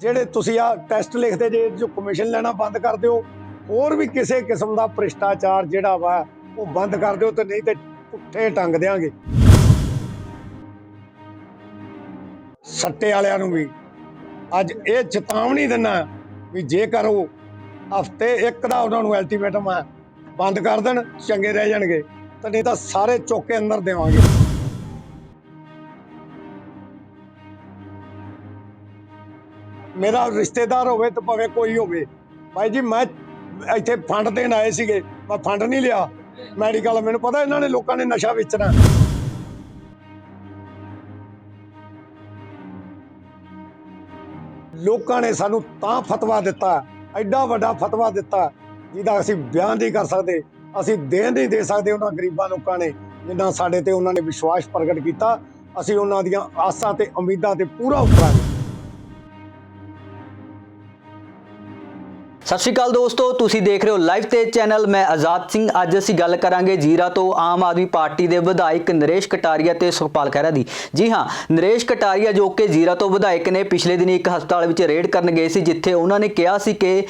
ਜਿਹੜੇ ਤੁਸੀਂ ਆ ਟੈਸਟ ਲਿਖਦੇ ਜੇ, ਜੋ ਕਮਿਸ਼ਨ ਲੈਣਾ ਬੰਦ ਕਰ ਦਿਓ, ਹੋਰ ਵੀ ਕਿਸੇ ਕਿਸਮ ਦਾ ਭ੍ਰਿਸ਼ਟਾਚਾਰ ਜਿਹੜਾ ਵਾ, ਉਹ ਬੰਦ ਕਰ ਦਿਓ ਤੇ ਨਹੀਂ ਤੇ ਪੁੱਠੇ ਟੰਗ ਦਿਆਂਗੇ। ਸੱਟੇ ਵਾਲਿਆਂ ਨੂੰ ਵੀ। ਅੱਜ ਇਹ ਚੇਤਾਵਨੀ ਦਿੰਨਾ ਵੀ ਜੇਕਰ ਉਹ ਹਫ਼ਤੇ ਇੱਕ ਦਾ ਉਹਨਾਂ ਨੂੰ ਅਲਟੀਮੇਟਮ ਹੈ ਬੰਦ ਕਰ ਦੇਣ, ਚੰਗੇ ਰਹਿ ਜਾਣਗੇ, ਤਾਂ ਨਹੀਂ ਤਾਂ ਸਾਰੇ ਚੁੱਕ ਕੇ ਅੰਦਰ ਦੇਵਾਂਗੇ। ਮੇਰਾ ਰਿਸ਼ਤੇਦਾਰ ਹੋਵੇ ਤੇ ਭਾਵੇਂ ਕੋਈ ਹੋਵੇ। ਭਾਈ ਜੀ, ਮੈਂ ਇੱਥੇ ਫੰਡ ਦੇਣ ਆਏ ਸੀਗੇ, ਮੈਂ ਫੰਡ ਨਹੀਂ ਲਿਆ। ਮੈਡੀਕਲ, ਮੈਨੂੰ ਪਤਾ ਇਹਨਾਂ ਨੇ ਲੋਕਾਂ ਨੇ ਨਸ਼ਾ ਵੇਚਣਾ। ਲੋਕਾਂ ਨੇ ਸਾਨੂੰ ਤਾਂ ਫਤਵਾ ਦਿੱਤਾ, ਐਡਾ ਵੱਡਾ ਫਤਵਾ ਦਿੱਤਾ, ਜਿਹਦਾ ਅਸੀਂ ਬਿਆਨ ਨਹੀਂ ਕਰ ਸਕਦੇ। ਅਸੀਂ ਦੇਣ ਨਹੀਂ ਦੇ ਸਕਦੇ ਉਹਨਾਂ ਗਰੀਬਾਂ ਲੋਕਾਂ ਨੇ, ਜਿੰਨਾ ਸਾਡੇ ਤੇ ਉਹਨਾਂ ਨੇ ਵਿਸ਼ਵਾਸ ਪ੍ਰਗਟ ਕੀਤਾ। ਅਸੀਂ ਉਹਨਾਂ ਦੀਆਂ ਆਸਾਂ ਤੇ ਉਮੀਦਾਂ ਤੇ ਪੂਰਾ ਉਤਰਾਂਗੇ। ਸਤਿ ਸ਼੍ਰੀ ਅਕਾਲ ਦੋਸਤੋ, ਤੁਸੀਂ ਦੇਖ ਰਹੇ ਹੋ ਲਾਈਵ ਤੇ ਚੈਨਲ, ਮੈਂ ਆਜ਼ਾਦ ਸਿੰਘ। ਅੱਜ ਅਸੀਂ ਗੱਲ ਕਰਾਂਗੇ ਜੀਰਾ ਤੋਂ ਆਮ ਆਦਮੀ ਪਾਰਟੀ ਦੇ ਵਿਧਾਇਕ ਨਰੇਸ਼ ਕਟਾਰੀਆ ਤੇ ਸੁਖਪਾਲ ਖਹਿਰਾ ਦੀ। ਜੀ ਹਾਂ, ਨਰੇਸ਼ ਕਟਾਰੀਆ ਜੋ ਕਿ ਜੀਰਾ ਤੋਂ ਵਿਧਾਇਕ ਨੇ, ਪਿਛਲੇ ਦਿਨੀ ਇੱਕ ਹਸਪਤਾਲ ਵਿੱਚ ਰੇਡ ਕਰਨ ਗਏ ਸੀ, ਜਿੱਥੇ ਉਹਨਾਂ ਨੇ ਕਿਹਾ ਸੀ ਕਿ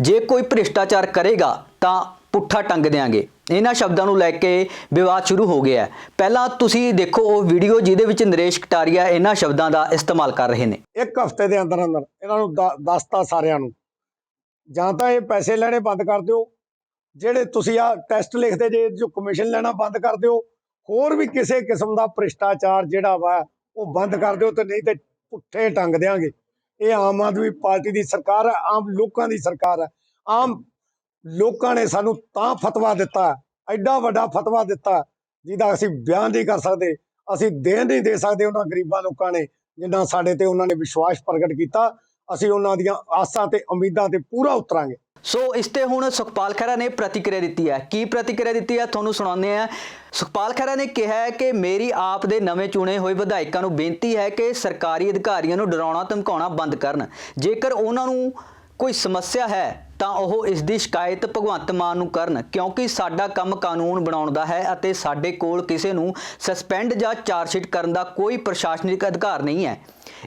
ਜੇ ਕੋਈ ਭ੍ਰਿਸ਼ਟਾਚਾਰ ਕਰੇਗਾ, ਤਾਂ ਪੁੱਠਾ ਟੰਗ ਦੇਾਂਗੇ ਇਹਨਾਂ ਸ਼ਬਦਾਂ ਨੂੰ ਲੈ ਕੇ ਵਿਵਾਦ ਸ਼ੁਰੂ ਹੋ ਗਿਆ ਹੈ। ਪਹਿਲਾਂ ਤੁਸੀਂ ਦੇਖੋ ਉਹ ਵੀਡੀਓ ਜਿਹਦੇ ਵਿੱਚ ਨਰੇਸ਼ ਕਟਾਰੀਆ ਇਹਨਾਂ ਸ਼ਬਦਾਂ ਦਾ ਇਸਤੇਮਾਲ ਕਰ ਰਹੇ ਨੇ। ਇੱਕ ਹਫ਼ਤੇ ਦੇ ਅੰਦਰ ਅੰਦਰ ਇਹਨਾਂ ਨੂੰ ਦ- ਦੱਸਤਾ ਸਾਰਿਆਂ ਨੂੰ। ਜਾਂ ਤਾਂ ਇਹ ਪੈਸੇ ਲੈਣੇ ਬੰਦ ਕਰ ਦਿਓ। ਜਿਹੜੇ ਤੁਸੀਂ ਆ ਟੈਸਟ ਲਿਖਦੇ ਜੇ, ਜੋ ਕਮਿਸ਼ਨ ਲੈਣਾ ਬੰਦ ਕਰ ਦਿਓ। ਹੋਰ ਵੀ ਕਿਸੇ ਕਿਸਮ ਦਾ ਭ੍ਰਿਸ਼ਟਾਚਾਰ ਜਿਹੜਾ ਵਾ, ਉਹ ਬੰਦ ਕਰ ਦਿਓ ਤੇ ਨਹੀਂ ਤੇ ਪੁੱਠੇ ਟੰਗ ਦਿਆਂਗੇ। ਇਹ ਆਮ ਆਦਮੀ ਪਾਰਟੀ ਦੀ ਸਰਕਾਰ ਹੈ ਆਮ ਲੋਕਾਂ ਦੀ ਸਰਕਾਰ ਹੈ ਆਮ ਲੋਕਾਂ ਨੇ ਸਾਨੂੰ ਤਾਂ ਫਤਵਾ ਦਿੱਤਾ, ਐਡਾ ਵੱਡਾ ਫਤਵਾ ਦਿੱਤਾ, ਜਿਹਦਾ ਅਸੀਂ ਬਿਆਨ ਨਹੀਂ ਕਰ ਸਕਦੇ। ਅਸੀਂ ਦੇਣ ਨਹੀਂ ਦੇ ਸਕਦੇ ਉਹਨਾਂ ਗਰੀਬਾਂ ਲੋਕਾਂ ਨੇ, ਜਿੰਨਾ ਸਾਡੇ ਤੇ ਉਹਨਾਂ ਨੇ ਵਿਸ਼ਵਾਸ ਪ੍ਰਗਟ ਕੀਤਾ। ਅਸੀਂ ਉਹਨਾਂ ਦੀਆਂ ਆਸਾਂ ਤੇ ਉਮੀਦਾਂ ਤੇ ਪੂਰਾ ਉਤਰਾਂਗੇ। ਸੋ ਇਸ ਤੇ ਹੁਣ ਸੁਖਪਾਲ ਖਹਿਰਾ ਨੇ ਪ੍ਰਤੀਕਿਰਿਆ ਦਿੱਤੀ ਹੈ। ਕੀ ਪ੍ਰਤੀਕਿਰਿਆ ਦਿੱਤੀ ਹੈ? ਤੁਹਾਨੂੰ ਸੁਣਾਉਂਦੇ ਆ ਸੁਖਪਾਲ ਖਹਿਰਾ ਨੇ ਕਿਹਾ ਹੈ ਕਿ ਮੇਰੀ ਆਪ ਦੇ ਨਵੇਂ ਚੁਣੇ ਹੋਏ ਵਿਧਾਇਕਾਂ ਨੂੰ ਬੇਨਤੀ ਹੈ ਕਿ ਸਰਕਾਰੀ ਅਧਿਕਾਰੀਆਂ ਨੂੰ ਡਰਾਉਣਾ, ਧਮਕਾਉਣਾ ਬੰਦ ਕਰਨ। ਜੇਕਰ ਉਹਨਾਂ ਨੂੰ ਕੋਈ ਸਮੱਸਿਆ ਹੈ ਤਾਂ ਉਹ ਇਸ ਦੀ ਸ਼ਿਕਾਇਤ ਭਗਵੰਤ ਮਾਨ ਨੂੰ ਕਰਨ, ਕਿਉਂਕਿ ਸਾਡਾ ਕੰਮ ਕਾਨੂੰਨ ਬਣਾਉਣ ਦਾ ਹੈ ਅਤੇ ਸਾਡੇ ਕੋਲ ਕਿਸੇ ਨੂੰ ਸਸਪੈਂਡ ਜਾਂ ਚਾਰਜਸ਼ੀਟ ਕਰਨ ਦਾ ਕੋਈ ਪ੍ਰਸ਼ਾਸਨਿਕ ਅਧਿਕਾਰ ਨਹੀਂ ਹੈ।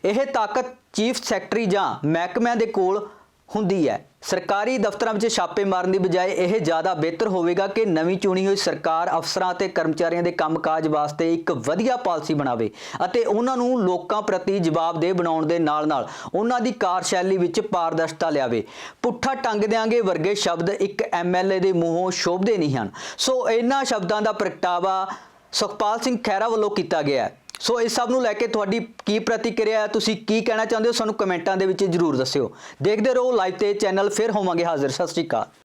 ਇਹ ਤਾਕਤ ਚੀਫ ਸੈਕਟਰੀ ਜਾਂ ਮਹਿਕਮਿਆਂ ਦੇ ਕੋਲ ਹੁੰਦੀ ਹੈ। ਸਰਕਾਰੀ ਦਫ਼ਤਰਾਂ ਵਿੱਚ ਛਾਪੇ ਮਾਰਨ ਦੀ ਬਜਾਏ ਇਹ ਜ਼ਿਆਦਾ ਬਿਹਤਰ ਹੋਵੇਗਾ ਕਿ ਨਵੀਂ ਚੁਣੀ ਹੋਈ ਸਰਕਾਰ ਅਫਸਰਾਂ ਅਤੇ ਕਰਮਚਾਰੀਆਂ ਦੇ ਕੰਮਕਾਜ ਵਾਸਤੇ ਇੱਕ ਵਧੀਆ ਪਾਲਿਸੀ ਬਣਾਵੇ ਅਤੇ ਉਹਨਾਂ ਨੂੰ ਲੋਕਾਂ ਪ੍ਰਤੀ ਜਵਾਬਦੇਹ ਬਣਾਉਣ ਦੇ ਨਾਲ-ਨਾਲ ਉਹਨਾਂ ਦੀ ਕਾਰਜਸ਼ੈਲੀ ਵਿੱਚ ਪਾਰਦਰਸ਼ਤਾ ਲਿਆਵੇ। ਪੁੱਠਾ ਟੰਗ ਦਿਆਂਗੇ ਵਰਗੇ ਸ਼ਬਦ ਇੱਕ ਐਮਐਲਏ ਦੇ ਮੂੰਹੋਂ ਸ਼ੋਭਦੇ ਨਹੀਂ ਹਨ। ਸੋ ਇਹਨਾਂ ਸ਼ਬਦਾਂ ਦਾ ਪ੍ਰਗਟਾਵਾ ਸੁਖਪਾਲ ਸਿੰਘ ਖਹਿਰਾ ਵੱਲੋਂ ਕੀਤਾ ਗਿਆ ਸੋ ਇਸ ਸਭ ਨੂੰ ਲੈ ਕੇ ਤੁਹਾਡੀ ਕੀ ਪ੍ਰਤੀਕਿਰਿਆ ਹੈ? ਤੁਸੀਂ ਕੀ ਕਹਿਣਾ ਚਾਹੁੰਦੇ ਹੋ? ਸਾਨੂੰ ਕਮੈਂਟਾਂ ਦੇ ਵਿੱਚ ਜਰੂਰ ਦੱਸਿਓ। ਦੇਖਦੇ ਰਹੋ ਲਾਈਵ ਤੇ ਚੈਨਲ, ਫਿਰ ਹੋਵਾਂਗੇ ਹਾਜ਼ਰ। ਸਤਿ ਸ਼੍ਰੀ ਅਕਾਲ।